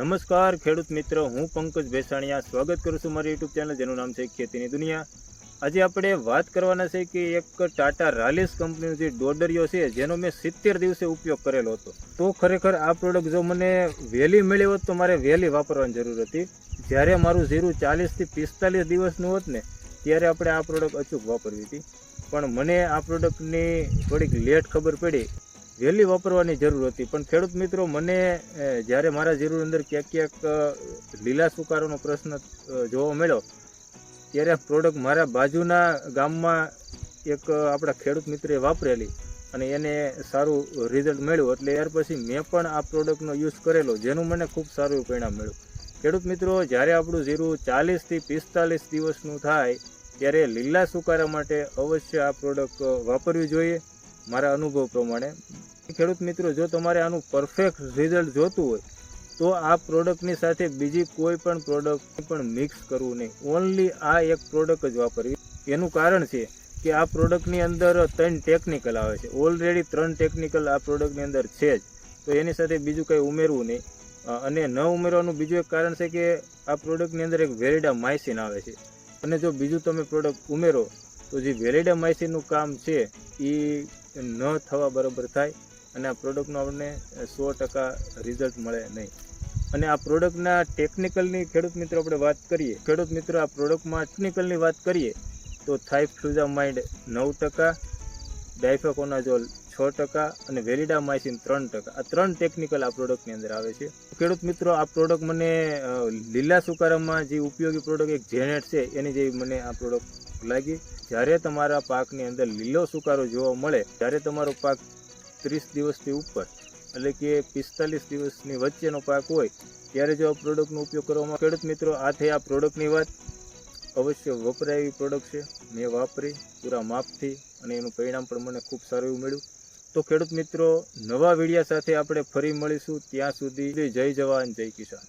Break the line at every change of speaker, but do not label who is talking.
નમસ્કાર, ખેડૂત મિત્ર, હું પંકજ ભેસાણીયા. સ્વાગત કરું છું મારી યુટ્યુબ ચેનલ જેનું નામ છે ખેતીની દુનિયા. આજે આપણે વાત કરવાના છે કે એક ટાટા રાલિસ કંપનીનો જે ડોડરિયો છે, જેનો મેં સિત્તેર દિવસે ઉપયોગ કરેલો હતો. તો ખરેખર આ પ્રોડક્ટ જો મને વહેલી મળી હોત તો મારે વહેલી વાપરવાની જરૂર હતી. જ્યારે મારું જીરું ચાલીસથી પિસ્તાલીસ દિવસનું હોત ને, ત્યારે આપણે આ પ્રોડક્ટ અચૂક વાપરવી હતી. પણ મને આ પ્રોડક્ટની થોડીક લેટ ખબર પડી. વહેલી વાપરવાની જરૂર હતી. પણ ખેડૂત મિત્રો, મને જ્યારે મારા જરૂર અંદર ક્યાંક ક્યાંક લીલા સુકારોનો પ્રશ્ન જોવા મળ્યો, ત્યારે પ્રોડક્ટ મારા બાજુના ગામમાં એક આપણા ખેડૂત મિત્રે વાપરેલી અને એને સારું રિઝલ્ટ મળ્યું. એટલે ત્યાર પછી મેં પણ આ પ્રોડક્ટનો યુઝ કરેલો, જેનું મને ખૂબ સારું પરિણામ મળ્યું. ખેડૂત મિત્રો, જ્યારે આપણું જીરું ચાલીસથી પિસ્તાલીસ દિવસનું થાય, ત્યારે લીલા સુકારા માટે અવશ્ય આ પ્રોડક્ટ વાપરવી જોઈએ. મારા અનુભવ પ્રમાણે ખેડૂત મિત્રો, જો તમારે આનું પરફેક્ટ રિઝલ્ટ જોતું હોય, તો આ પ્રોડક્ટની સાથે બીજી કોઈ પણ પ્રોડક્ટ પણ મિક્સ કરવું નહીં. ઓનલી આ એક પ્રોડક્ટ જ વાપરવી. એનું કારણ છે કે આ પ્રોડક્ટની અંદર ત્રણ ટેકનિકલ આવે છે. ઓલરેડી ત્રણ ટેકનિકલ આ પ્રોડક્ટની અંદર છે જ. તો એની સાથે બીજું કંઈ ઉમેરવું નહીં. અને ન ઉમેરવાનું બીજું એક કારણ છે કે આ પ્રોડક્ટની અંદર એક વેરેડા માઇસિન આવે છે. અને જો બીજું તમે પ્રોડક્ટ ઉમેરો, તો જે વેરેડા માઇસિનનું કામ છે એ ન થવા બરાબર થાય. અને આ પ્રોડક્ટનું આપણને સો ટકા રિઝલ્ટ મળે નહીં. અને આ પ્રોડક્ટના ટેકનિકલની ખેડૂત મિત્રો આપણે વાત કરીએ, ખેડૂત મિત્રો આ પ્રોડક્ટમાં ટેકનિકલની વાત કરીએ, તો થાઇફ્લુઝામાઇડ નવ ટકા ડાયફાકોનાઝોલ છ ટકા અને વેલિડામાઇસિન ત્રણ ટકા. આ ત્રણ ટેકનિકલ આ પ્રોડક્ટની અંદર આવે છે. ખેડૂત મિત્રો, આ પ્રોડક્ટ મને લીલા સુકારામાં જે ઉપયોગી પ્રોડક્ટ એક જેનેટ છે, એની જેવી મને આ પ્રોડક્ટ લાગી. જ્યારે તમારા પાકની અંદર લીલો સુકારો જોવા મળે, ત્યારે તમારો પાક ત્રીસ દિવસથી ઉપર, એટલે કે પિસ્તાલીસ દિવસની વચ્ચેનો પાક હોય, ત્યારે જો આ પ્રોડક્ટનો ઉપયોગ કરવામાં ખેડૂત મિત્રો આ થઈ આ પ્રોડક્ટની વાત અવશ્ય વપરાય એવી પ્રોડક્ટ છે. મેં વાપરી, પૂરા માપથી, અને એનું પરિણામ પણ મને ખૂબ સારું એવું મળ્યું. તો ખેડૂત મિત્રો, નવા વિડીયા સાથે આપણે ફરી મળીશું. ત્યાં સુધી જય જવાન, જય કિસાન.